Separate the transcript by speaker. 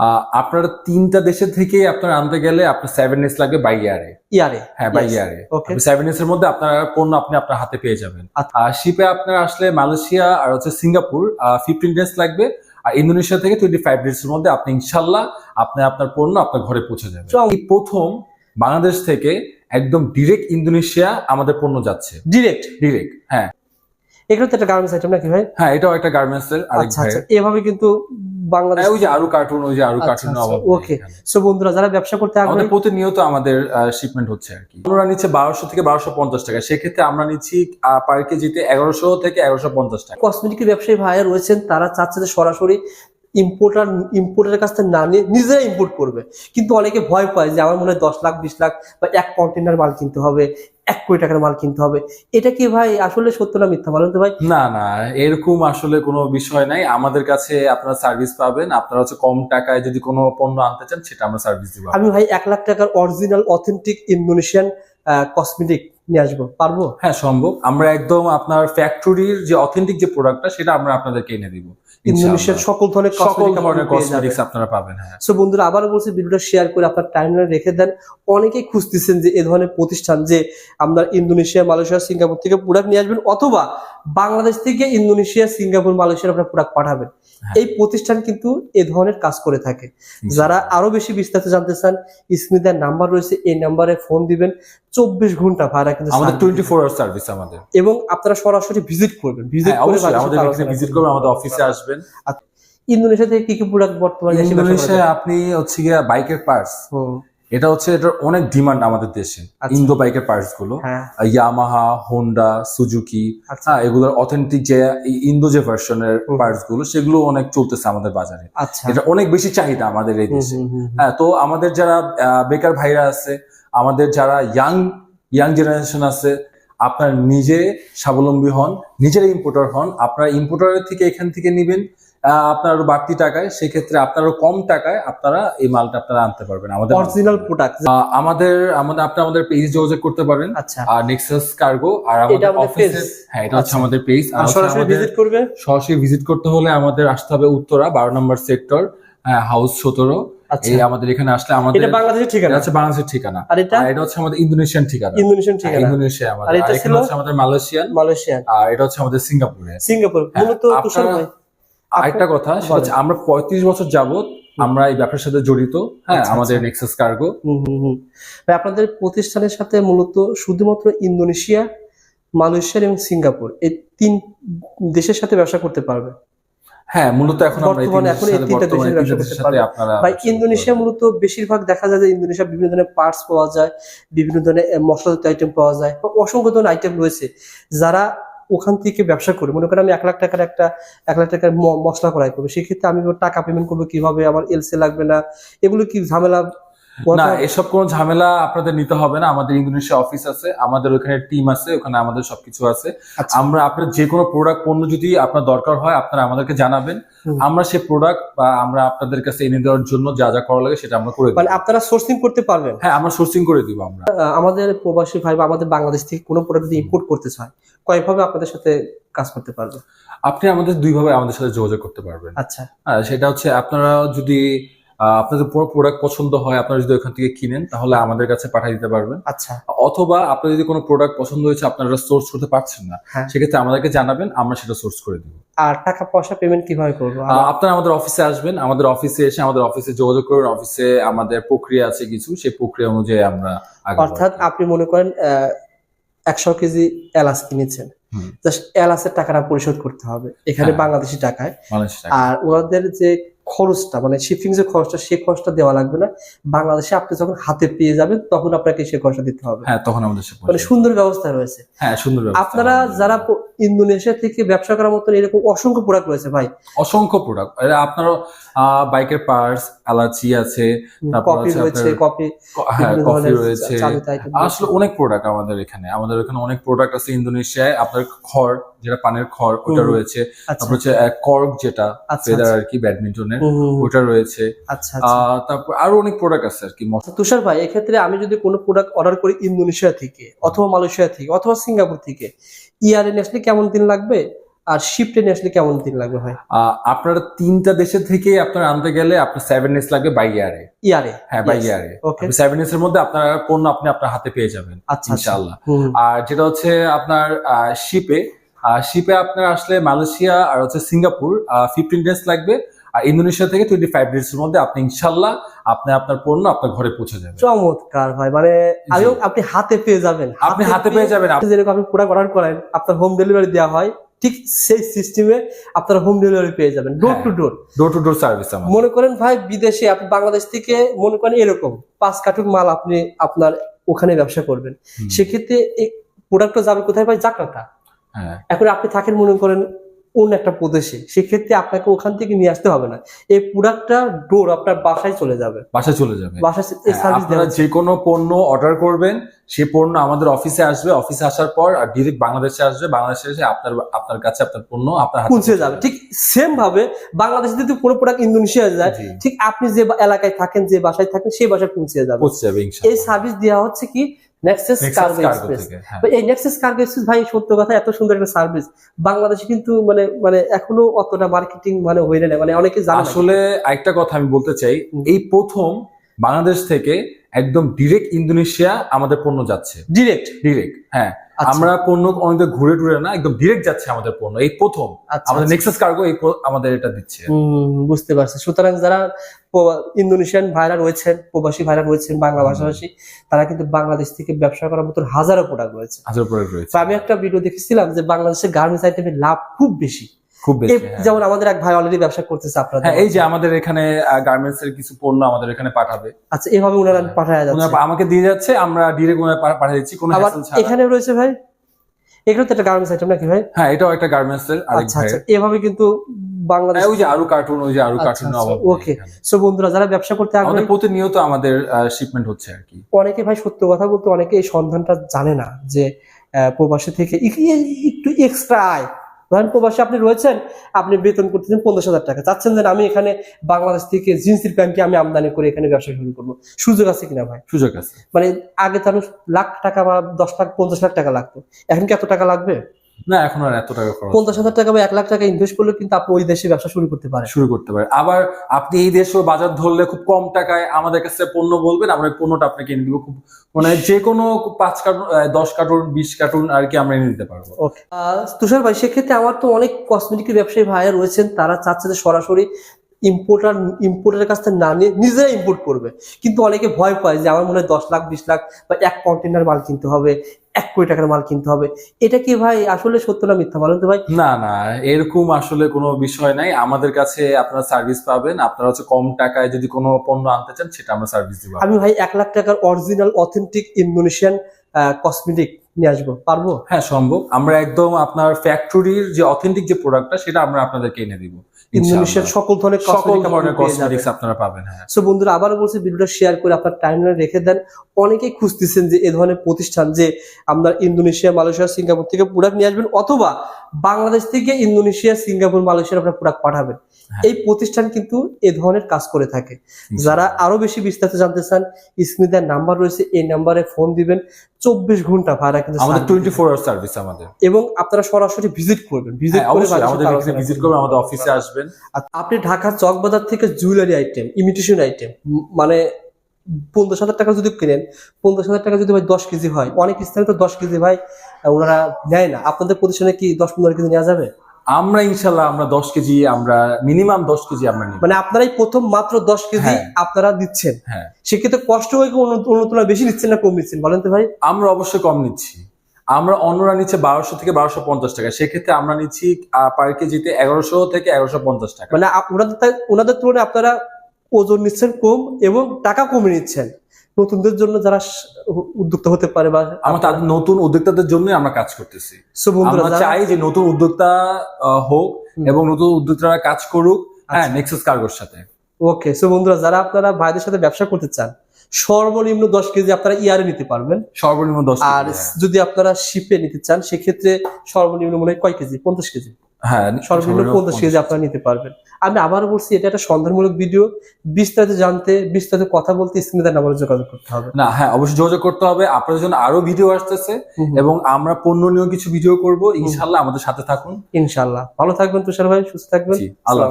Speaker 1: আহ, আপনারা তিনটা দেশের থেকে আপনার আনতে গেলে আপনার সেভেন ডেজ লাগবে বাই ইয়ারে
Speaker 2: ইয়ারে
Speaker 1: হ্যাঁ বাই. ইয়ারে
Speaker 2: ওকে
Speaker 1: সেভেন ডেজ এর মধ্যে আপনার পণ্য আপনি আপনার হাতে পেয়ে যাবেন।
Speaker 2: আচ্ছা।
Speaker 1: আর শিপে আপনার আসলে মালয়েশিয়া আর হচ্ছে সিঙ্গাপুর ফিফটিন ডেজ লাগবে। আর ইন্দোনেশিয়া থেকে টোয়েন্টি ফাইভ ডেজ এর মধ্যে আপনি ইনশাল্লাহ আপনি আপনার পণ্য আপনার ঘরে পৌঁছে যাবে। এই প্রথম বাংলাদেশ থেকে একদম ডিরেক্ট ইন্দোনেশিয়া আমাদের পণ্য যাচ্ছে।
Speaker 2: ডিরেক্ট
Speaker 1: ডিরেক্ট হ্যাঁ।
Speaker 2: এগুলো তো একটা গার্মেন্টস আইটেম নাকি ভাই?
Speaker 1: হ্যাঁ এটাও একটা গার্মেন্টস এর
Speaker 2: আচ্ছা আচ্ছা। এভাবে কিন্তু বাংলাদেশ
Speaker 1: হ্যাঁ, ওই যে আরও কার্টুন ওই যে আরও
Speaker 2: আচ্ছা,
Speaker 1: কার্টুন
Speaker 2: ওকে okay. সো বন্ধুরা যারা ব্যবসা করতে আগ্রহী
Speaker 1: প্রতিনিয়ত আমাদের শিপমেন্ট হচ্ছে আর কি। আমরা নিচ্ছে বারোশো থেকে বারোশো পঞ্চাশ টাকা। সেক্ষেত্রে আমরা নিচ্ছি পার কেজিতে এগারোশো থেকে এগারোশো পঞ্চাশ টাকা।
Speaker 2: কসমেটিক ব্যবসায়ী ভাইয়া রয়েছেন তারা চাচ্ছে যে সরাসরি ইম্পোর্টার ইম্পোর্টারের কাছ থেকে না নিয়ে নিজেরা ইম্পোর্ট করবে। কিন্তু অনেকে ভয় পায় যে আমার মনে হয় দশ লাখ বিশ লাখ বা এক কন্টেনার মাল কিনতে হবে এক কোটি টাকার মাল কিনতে হবে। এটা কি ভাই আসলে সত্য না মিথ্যা বলেন তো ভাই?
Speaker 1: না না এরকম আসলে কোনো বিষয় নাই। আমাদের কাছে আপনারা সার্ভিস পাবেন। আপনারা হচ্ছে কম টাকায় যদি কোনো পণ্য আনতে চান সেটা আমরা সার্ভিস দিব
Speaker 2: আমি ভাই এক লাখ টাকার অরিজিনাল অথেন্টিক ইন্দোনেশিয়ান কসমেটিক নিয়ে আসব। পারব?
Speaker 1: হ্যাঁ সম্ভব। আমরা একদম আপনার ফ্যাক্টরির যে অথেন্টিক যে প্রোডাক্টটা সেটা আমরা আপনাদেরকে এনে দিব।
Speaker 2: ইন্দোনেশিয়ার সকল ধরনের
Speaker 1: সকল ধরনের
Speaker 2: আপনি পেয়ে যাবেন।
Speaker 1: কসমেটিক্স আপনারা পাবেন হ্যাঁ।
Speaker 2: সো বন্ধুরা আবারও বলছি ভিডিওটা শেয়ার করে আপনার টাইমলাইনে রেখে দেন। অনেকেই খুঁজতেছেন যে এ ধরনের প্রতিষ্ঠান যে আপনার ইন্দোনেশিয়া মালয়েশিয়া সিঙ্গাপুর থেকে প্রোডাক্ট নিয়ে আসবেন অথবা বাংলাদেশ থেকে ইন্দোনেশিয়া সিঙ্গাপুর মালয়েশিয়ার আপনার প্রোডাক্ট পাঠাবেন।
Speaker 1: হ্যাঁ।
Speaker 2: এই প্রতিষ্ঠান কিন্তু এ ধরনের কাজ করে থাকে। যারা আরও বেশি বিস্তারিত জানতে চান দেওয়ার নাম্বার রয়েছে এই নাম্বারে ফোন দিবেন। চব্বিশ ঘণ্টা ভাড়া কিন্তু
Speaker 1: আমাদের টোয়েন্টি ফোর আওয়ার সার্ভিস আমাদের।
Speaker 2: এবং আপনারা সরাসরি ভিজিট করবেন। ভিজিট
Speaker 1: হ্যাঁ
Speaker 2: করে
Speaker 1: আমাদের ভিজিট
Speaker 2: করবেন।
Speaker 1: করবেন আমাদের অফিসে আসবেন।
Speaker 2: ইন্দোনেশিয়া থেকে কি কি প্রোডাক্ট বর্তমানে যায়?
Speaker 1: আপনি হচ্ছে গিয়ে বাইকের পার্টস
Speaker 2: হুম,
Speaker 1: এটা হচ্ছে এটার অনেক ডিমান্ড আমাদের দেশে।
Speaker 2: আচ্ছা।
Speaker 1: ইন্দো বাইকের পার্টসগুলো।
Speaker 2: হ্যাঁ।
Speaker 1: ইয়ামাহা হোন্ডা সুজুকি
Speaker 2: আচ্ছা।
Speaker 1: হ্যাঁ এগুলোর অথেন্টিক যে ইন্দো যে ভার্সনের। পার্টসগুলো সেগুলো অনেক চলতেছে আমাদের বাজারে।
Speaker 2: আচ্ছা।
Speaker 1: এটা অনেক বেশি চাহিদা আমাদের এই দেশে। হ্যাঁ তো আমাদের যারা আহ, বেকার ভাইরা আছে আমাদের যারা ইয়াং ইয়াং জেনারেশন আছে আপনার নিজে স্বাবলম্বী হন নিজের ইম্পোর্টার হন আপনার ইম্পোর্টারের থেকে এখান থেকে নিবেন আহ, আপনার আরও বাড়তি টাকায় সেক্ষেত্রে আপনারও কম টাকায় আপনারা এই মালটা আপনারা আনতে পারবেন। আমাদের
Speaker 2: অরিজিনাল প্রোডাক্ট
Speaker 1: আমাদের আমাদের আপনি আমাদের পেজ যোগাযোগ করতে পারেন।
Speaker 2: আচ্ছা।
Speaker 1: আর নেক্সাস কার্গো আর আমাদের অফিসে? হ্যাঁ এটা হচ্ছে
Speaker 2: আচ্ছা।
Speaker 1: আমাদের পেজ
Speaker 2: আর সরাসরি ভিজিট করবে?
Speaker 1: সরাসরি ভিজিট করতে হলে আমাদের আসতে হবে উত্তরা বারো নম্বর সেক্টর হাউস সতেরো। এই আমাদের এখানে আসলে আমাদের
Speaker 2: এটা বাংলাদেশের ঠিকানা?
Speaker 1: বাংলাদেশের ঠিকানা।
Speaker 2: আর এটা?
Speaker 1: আর এটা হচ্ছে আমাদের ইন্দোনেশিয়ান ঠিকানা।
Speaker 2: ইন্দোনেশিয়ান
Speaker 1: হ্যাঁ,
Speaker 2: ঠিকানা।
Speaker 1: ইন্দোনেশিয়া আমাদের। আর
Speaker 2: ছিল?
Speaker 1: হচ্ছে আমাদের মালয়েশিয়ান।
Speaker 2: মালয়েশিয়ান।
Speaker 1: আর এটা হচ্ছে আমাদের সিঙ্গাপুরে
Speaker 2: সিঙ্গাপুর।
Speaker 1: হ্যাঁ,
Speaker 2: মূলত তুষার ভাই
Speaker 1: আরেকটা কথা সেটা হচ্ছে আমরা পঁয়ত্রিশ বছর যাবত আমরা এই ব্যবসার সাথে জড়িত। হ্যাঁ
Speaker 2: আচ্ছা,
Speaker 1: আমাদের
Speaker 2: আচ্ছা।
Speaker 1: নেক্সাস কার্গো
Speaker 2: হুম, হুম, হুম। ভাই, আপনাদের প্রতিষ্ঠানের সাথে মূলত শুধুমাত্র ইন্দোনেশিয়া মালয়েশিয়া এবং সিঙ্গাপুর এই তিন দেশের সাথে ব্যবসা করতে পারবে?
Speaker 1: হ্যাঁ মূলত এখন
Speaker 2: বর্তমানে এখন এই তিনটা দেশের ব্যবসা করতে
Speaker 1: সাথে
Speaker 2: ভাই ইন্দোনেশিয়া মূলত বেশিরভাগ দেখা যায় যে ইন্দোনেশিয়া বিভিন্ন ধরনের পার্টস পাওয়া যায় বিভিন্ন ধরনের মশলাজাত আইটেম পাওয়া যায় বা অসংখ্য ধরনের আইটেম রয়েছে যারা ওখান থেকে ব্যবসা করে। মনে করেন আমি এক লাখ টাকার একটা এক লাখ টাকার মশলা করাই করব। সেক্ষেত্রে আমি টাকা পেমেন্ট করব কীভাবে? আমার এলসে লাগবে না। এগুলো কি ঝামেলা
Speaker 1: না এসব কোনো ঝামেলা আপনাদের নিতে হবে না আমাদের ইন্দোনেশিয়া অফিস আছে আমাদের ওখানে টিম আছে ওখানে আমাদের সবকিছু আছে।
Speaker 2: আচ্ছা।
Speaker 1: আমরা আপনার যে কোনো প্রোডাক্ট পণ্য যদি আপনার দরকার হয় আপনারা আমাদেরকে জানাবেন। আমরা সেই প্রোডাক্ট বা আমরা আপনাদের কাছে এনে দেওয়ার জন্য যা যা করা লাগে সেটা আমরা করে দিই
Speaker 2: মানে আপনারা সোর্সিং করতে পারবেন?
Speaker 1: হ্যাঁ আমরা সোর্সিং করে দিব আমরা।
Speaker 2: আমাদের প্রবাসী ভাই বা আমাদের বাংলাদেশ থেকে কোনো প্রোডাক্ট যদি ইম্পোর্ট করতে চায় কয়েকভাবে আপনাদের সাথে কাজ করতে পারবে।
Speaker 1: আপনি আমাদের দুইভাবে আমাদের সাথে যোগাযোগ করতে পারবেন।
Speaker 2: আচ্ছা।
Speaker 1: সেটা হচ্ছে আপনারা যদি আপনাদের পুরো প্রোডাক্ট পছন্দ হয় আপনারা যদি ওখান থেকে কিনেন তাহলে আমাদের কাছে পাঠিয়ে দিতে পারবেন।
Speaker 2: আচ্ছা।
Speaker 1: অথবা আপনার যদি কোনো প্রোডাক্ট পছন্দ হয়েছে আপনারা সোর্স করতে পারছেন না
Speaker 2: হ্যাঁ।
Speaker 1: সেক্ষেত্রে আমাদেরকে জানাবেন আমরা সেটা সোর্স করে দিব।
Speaker 2: আর টাকা পয়সা পেমেন্ট কীভাবে করব?
Speaker 1: আপনারা আমাদের অফিসে আসবেন আমাদের অফিসে এসে আমাদের অফিসে যোগাযোগ করবেন অফিসে আমাদের প্রক্রিয়া আছে কিছু সেই প্রক্রিয়া অনুযায়ী আমরা
Speaker 2: অর্থাৎ আপনি মনে করেন একশো কেজি এলাচ কিনেছেন। জাস্ট এলাচের টাকাটা পরিশোধ করতে হবে। এখানে
Speaker 1: হ্যাঁ।
Speaker 2: বাংলাদেশি টাকায়। আর ওনাদের যে খরচটা মানে শিপিং যে খরচটা সেই খরচটা দেওয়া লাগবে না। বাংলাদেশে আপনি যখন হাতে পেয়ে যাবেন তখন আপনাকে সেই খরচটা দিতে হবে।
Speaker 1: হ্যাঁ তখন আমাদের
Speaker 2: মানে সুন্দর ব্যবস্থা রয়েছে।
Speaker 1: হ্যাঁ সুন্দর
Speaker 2: আপনারা যারা ইন্দোনেশিয়া থেকে ব্যবসা করার মতন এরকম অসংখ্য প্রোডাক্ট রয়েছে ভাই।
Speaker 1: অসংখ্য প্রোডাক্ট আপনারা বাইকের পার্টস অ্যালার্জি আছে তারপর
Speaker 2: কফি রয়েছে কফি
Speaker 1: হ্যাঁ রয়েছে। আসলে অনেক প্রোডাক্ট আমাদের এখানে আমাদের এখানে অনেক প্রোডাক্ট আছে ইন্দোনেশিয়ায়। আপনার খড় যেটা পানের খড় ওটা রয়েছে।
Speaker 2: আচ্ছা।
Speaker 1: তারপর হচ্ছে কর্ক যেটা
Speaker 2: আচ্ছা
Speaker 1: ফেদার
Speaker 2: আচ্ছা।
Speaker 1: আর কি ব্যাডমিন্টনের। ওটা রয়েছে।
Speaker 2: আচ্ছা আচ্ছা।
Speaker 1: তারপর আরও অনেক প্রোডাক্ট আছে আর কি
Speaker 2: তুষার ভাই এক্ষেত্রে আমি যদি কোনো প্রোডাক্ট অর্ডার করি ইন্দোনেশিয়া থেকে অথবা মালয়েশিয়া থেকে অথবা সিঙ্গাপুর থেকে ইয়ারে আসলে কেমন দিন লাগবে? আর শিফটে নিয়ে আসলে কেমন দিন লাগবে ভাই?
Speaker 1: আপনারা তিনটা দেশের থেকে আপনার আনতে গেলে আপনার সেভেন ডেজ লাগবে বাই ইয়ারে
Speaker 2: ইয়ারে
Speaker 1: হ্যাঁ বাই ইয়ারে
Speaker 2: ওকে
Speaker 1: সেভেন ডেজ এর মধ্যে আপনার পণ্য আপনি আপনার হাতে পেয়ে যাবেন
Speaker 2: আচ্ছা আচ্ছা।
Speaker 1: ইনশাআল্লাহ। আর যেটা হচ্ছে আপনার শিপে শিপে আপনার আসলে মালয়েশিয়া আর হচ্ছে সিঙ্গাপুর ফিফটিন ডেজ লাগবে। আর ইন্দোনেশিয়া থেকে টোয়েন্টি ফাইভ ডেজ এর মধ্যে আপনি ইনশাল্লাহ আপনি আপনার পণ্য আপনার ঘরে পৌঁছে যাবে।
Speaker 2: চমৎকার ভাই মানে আপনি হাতে পেয়ে যাবেন
Speaker 1: আপনি হাতে পেয়ে যাবেন।
Speaker 2: আপনি যেরকম আপনি প্রোডাক্ট অর্ডার করেন আপনার হোম ডেলিভারি দেওয়া হয় ঠিক সেই সিস্টেমে আপনার হোম ডেলিভারি পেয়ে যাবেন door. To door
Speaker 1: door to door service
Speaker 2: মনে করেন ভাই বিদেশে আপনি বাংলাদেশ থেকে মনে করেন এরকম পাঁচ কার্টুন মাল আপনি আপনার ওখানে ব্যবসা করবেন সেক্ষেত্রে এই প্রোডাক্টটা যাবে কোথায় ভাই? জাকার্তা।
Speaker 1: হ্যাঁ।
Speaker 2: এখন আপনি থাকেন মনে করেন অন্য একটা প্রদেশে সেক্ষেত্রে আপনাকে ওখান থেকে নিয়ে আসতে হবে না। এই প্রোডাক্টটা ডোর আপনার বাসায় চলে যাবে।
Speaker 1: বাসায় চলে যাবে।
Speaker 2: বাসায়
Speaker 1: হ্যাঁ, আপনারা যে কোনো পণ্য অর্ডার করবেন সেই পণ্য আমাদের অফিসে আসবে অফিসে আসার পর আর ডিরেক্ট বাংলাদেশে আসবে বাংলাদেশে এসে আপনার আপনার কাছে আপনার পণ্য আপনার
Speaker 2: পৌঁছে যাবে। ঠিক সেম ভাবে বাংলাদেশে যদি কোনো প্রোডাক্ট ইন্দোনেশিয়া যায় ঠিক আপনি যে এলাকায় থাকেন যে বাসায় থাকেন সেই বাসায় পৌঁছে যাবে।
Speaker 1: পৌঁছে যাবে
Speaker 2: এই সার্ভিস দেওয়া হচ্ছে কি নেক্সাস কার্গো এক্সপ্রেস। এই নেক্সাস কার্গো এক্সপ্রেস ভাই সত্য কথা এত সুন্দর একটা সার্ভিস বাংলাদেশে কিন্তু মানে মানে এখনও অতটা মার্কেটিং মানে হয়ে না মানে অনেকে জানে
Speaker 1: আসলে একটা কথা আমি বলতে চাই এই প্রথম বাংলাদেশ থেকে একদম ডিরেক্ট ইন্দোনেশিয়া আমাদের পণ্য যাচ্ছে।
Speaker 2: ডিরেক্ট
Speaker 1: ডিরেক্ট হ্যাঁ। আমরা পণ্য অনেক ঘুরে টুরে না একদম ডিরেক্ট যাচ্ছে আমাদের পণ্য। এই প্রথম।
Speaker 2: আচ্ছা,
Speaker 1: আমাদের
Speaker 2: আচ্ছা।
Speaker 1: নেক্সাস কার্গো এই আমাদের এটা দিচ্ছে।
Speaker 2: বুঝতে পারছি। সুতরাং যারা ইন্দোনেশিয়ান ভাইরা রয়েছেন প্রবাসী ভাইরা রয়েছেন বাংলা ভাষাভাষী তারা কিন্তু বাংলাদেশ থেকে ব্যবসা করার মতো হাজারো প্রোডাক্ট রয়েছে।
Speaker 1: হাজারো প্রোডাক্ট রয়েছে।
Speaker 2: আমি একটা ভিডিও দেখেছিলাম যে বাংলাদেশের গার্মেন্টস আইটেমের লাভ খুব বেশি।
Speaker 1: খুব বেশি হ্যাঁ।
Speaker 2: যেমন আমাদের এক ভাই অলরেডি ব্যবসা করতেছে আপনাদের
Speaker 1: হ্যাঁ এই যে আমাদের এখানে গার্মেন্টস এর কিছু পণ্য আমাদের এখানে পাঠাবে।
Speaker 2: আচ্ছা এভাবে ওনারা পাঠায় যাচ্ছে।
Speaker 1: আমাকে দিয়ে যাচ্ছে আমরা ডিরেক্ট ওনারা পাঠিয়ে দিচ্ছি কোনো hassle ছাড়া।
Speaker 2: এখানে রয়েছে ভাই? এখানে তো একটা গার্মেন্টস আইটেম নাকি ভাই?
Speaker 1: হ্যাঁ এটাও একটা গার্মেন্টস এর আরেক
Speaker 2: আচ্ছা
Speaker 1: ভাই
Speaker 2: আচ্ছা এভাবে কিন্তু বাংলাদেশ
Speaker 1: ওই যে আরও কার্টুন ওই যে
Speaker 2: আরও
Speaker 1: কার্টুন. নেই
Speaker 2: সো বন্ধুরা যারা ব্যবসা করতে আগ্রহী
Speaker 1: আমাদের প্রতিনিয়ত আমাদের শিপমেন্ট হচ্ছে আর কি।
Speaker 2: অনেকে ভাই সত্য কথা বলতে অনেকে এই সন্ধানটা জানে না যে প্রবাসী থেকে একটু এক্সট্রা আয়। ধরেন প্রবাসী আপনি রয়েছেন আপনি বেতন করতেছেন পঞ্চাশ হাজার টাকা। চাচ্ছেন যে আমি এখানে বাংলাদেশ থেকে জিন্সির প্যান্টটি আমি আমদানি করে এখানে ব্যবসা শুরু করব। সুযোগ আছে কিনা ভাই?
Speaker 1: সুযোগ আছে।
Speaker 2: মানে আগে তার লাখ টাকা বা দশ লাখ পঞ্চাশ লাখ টাকা লাগতো। এখন কি এত টাকা লাগবে?
Speaker 1: না এখন আর এত টাকা খরচ
Speaker 2: পঞ্চাশ হাজার টাকা বা এক লাখ টাকা ইনভেস্ট করলে কিন্তু আপনি ওই দেশে ব্যবসা শুরু করতে পারেন।
Speaker 1: শুরু করতে পারে আবার আপনি এই দেশেও বাজার ধরলে খুব কম টাকায় আমাদের কাছে পণ্য বলবেন আমরা পণ্যটা আপনাকে এনে দিব। খুব মানে যে কোনো পাঁচ কার্টুন দশ কার্টুন বিশ কার্টুন আর কি আমরা এনে দিতে পারব।
Speaker 2: তুষার ভাই সেক্ষেত্রে আমার তো অনেক কসমেটিক ব্যবসায়ী ভাইয়া রয়েছেন তারা চাচ্ছে যে সরাসরি ইম্পোর্টার ইম্পোর্টারের কাছ থেকে না নিয়ে নিজেরা ইম্পোর্ট করবে। কিন্তু অনেকে ভয় পায় যে আমার মনে হয় দশ লাখ বিশ লাখ বা এক কন্টেনার মাল কিনতে হবে এক কোটি টাকার মাল কিনতে হবে। এটা কি ভাই আসলে সত্য না মিথ্যা বলেন তো ভাই?
Speaker 1: না না এরকম আসলে কোনো বিষয় নাই। আমাদের কাছে আপনারা সার্ভিস পাবেন। আপনারা হচ্ছে কম টাকায় যদি কোনো পণ্য আনতে চান সেটা আমরা সার্ভিস দিব
Speaker 2: আমি ভাই এক লাখ টাকার অরিজিনাল অথেন্টিক ইন্দোনেশিয়ান কসমেটিক নিয়ে আসব পারব?
Speaker 1: হ্যাঁ সম্ভব। আমরা একদম আপনার ফ্যাক্টরির যে অথেন্টিক যে প্রোডাক্টটা সেটা আমরা আপনাদেরকে এনে দিব
Speaker 2: ইন্দোনেশিয়ার সকল ধরনের
Speaker 1: সকল ধরনের
Speaker 2: আপনি পেয়ে যাবেন।
Speaker 1: কসমেটিক্স আপনারা পাবেন হ্যাঁ।
Speaker 2: সো বন্ধুরা আবারও বলছি ভিডিওটা শেয়ার করে আপনার টাইমলাইনে রেখে দেন। অনেকেই খুঁজতেছেন যে এ ধরনের প্রতিষ্ঠান যে আমরা ইন্দোনেশিয়া মালয়েশিয়া সিঙ্গাপুর থেকে প্রোডাক্ট নিয়ে আসবেন অথবা বাংলাদেশ থেকে ইন্দোনেশিয়া সিঙ্গাপুর মালয়েশিয়ার আপনার প্রোডাক্ট পাঠাবেন।
Speaker 1: হ্যাঁ।
Speaker 2: এই প্রতিষ্ঠান কিন্তু এ ধরনের কাজ করে থাকে। যারা আরও বেশি বিস্তারিত জানতে চান স্ক্রিনে নাম্বার রয়েছে এই নাম্বারে ফোন দিবেন। চব্বিশ ঘণ্টা ভাড়া কিন্তু
Speaker 1: আমাদের টোয়েন্টি ফোর আওয়ার সার্ভিস আমাদের।
Speaker 2: এবং আপনারা সরাসরি ভিজিট করবেন। ভিজিট
Speaker 1: হ্যাঁ,
Speaker 2: করে
Speaker 1: আমাদের ভিজিট
Speaker 2: করবেন।
Speaker 1: করবেন আমাদের অফিসে আসবেন।
Speaker 2: আপনি ঢাকা চকবাজার থেকে জুয়েলারি আইটেম ইমিটেশন আইটেম মানে পঞ্চাশ হাজার টাকা যদি কিনেন পঞ্চাশ হাজার টাকা যদি ভাই দশ কেজি হয় অনেক স্থানে তো দশ কেজি ভাই ওনারা নেয় না। আপনাদের প্রতিষ্ঠানে কি দশ পনেরো কেজি নেওয়া যাবে?
Speaker 1: আমরা ইনশাল্লাহ আমরা দশ কেজি আমরা মিনিমাম দশ কেজি আমরা নিব।
Speaker 2: মানে আপনারাই প্রথম মাত্র দশ কেজি
Speaker 1: হ্যাঁ।
Speaker 2: আপনারা দিচ্ছেন।
Speaker 1: হ্যাঁ।
Speaker 2: সেক্ষেত্রে কষ্ট হয়ে কি অন্য অন্য বেশি নিচ্ছেন না কম নিচ্ছেন? বলেন তো ভাই।
Speaker 1: আমরা অবশ্যই কম নিচ্ছি। আমরা অন্যরা নিচ্ছে বারোশো থেকে বারোশো পঞ্চাশ টাকা। সেক্ষেত্রে আমরা নিচ্ছি পার কেজিতে এগারোশো থেকে এগারোশো পঞ্চাশ টাকা।
Speaker 2: মানে ওনাদের ওনাদের তুলনায় আপনারা ওজন নিচ্ছেন কম এবং টাকা কমে নিচ্ছেন। নতুনদের জন্য যারা উদ্যোক্তা হতে পারে বা
Speaker 1: আমরা তাদের নতুন উদ্যোক্তাদের জন্য আমরা কাজ করতেছি। আমরা চাই যে নতুন উদ্যোক্তা হোক এবং নতুন উদ্যোক্তারা কাজ করুক। হ্যাঁ
Speaker 2: আচ্ছা।
Speaker 1: নেক্সাস কার্গোর সাথে।
Speaker 2: ওকে সো বন্ধুরা যারা আপনারা ভাইদের সাথে ব্যবসা করতে চান সর্বনিম্ন দশ কেজি আপনারা ইয়ারে নিতে পারবেন।
Speaker 1: সর্বনিম্ন দশ
Speaker 2: আর
Speaker 1: হ্যাঁ।
Speaker 2: যদি আপনারা শিপে নিতে চান সেক্ষেত্রে সর্বনিম্ন মনে হয় কয় কেজি? পঞ্চাশ কেজি।
Speaker 1: হ্যাঁ
Speaker 2: সর্বনিম্ন
Speaker 1: সর্বনিম্ন
Speaker 2: পঞ্চাশ। কেজি আপনারা নিতে পারবেন। আমি আবার বলছি এটা একটা সন্ধানমূলক ভিডিও। বিস্তারিত জানতে বিস্তারিত কথা বলতে স্ক্রিনে নাম্বারে যোগাযোগ করতে হবে।
Speaker 1: না হ্যাঁ অবশ্যই যোগাযোগ করতে হবে। আপনাদের জন্য আরও ভিডিও আসতেছে। এবং আমরা পণ্য নিয়েও কিছু ভিডিও করব। ইনশাল্লাহ আমাদের সাথে থাকুন।
Speaker 2: ইনশাল্লাহ ভালো থাকবেন তুষার ভাই সুস্থ থাকবেন।
Speaker 1: আল্লাহ।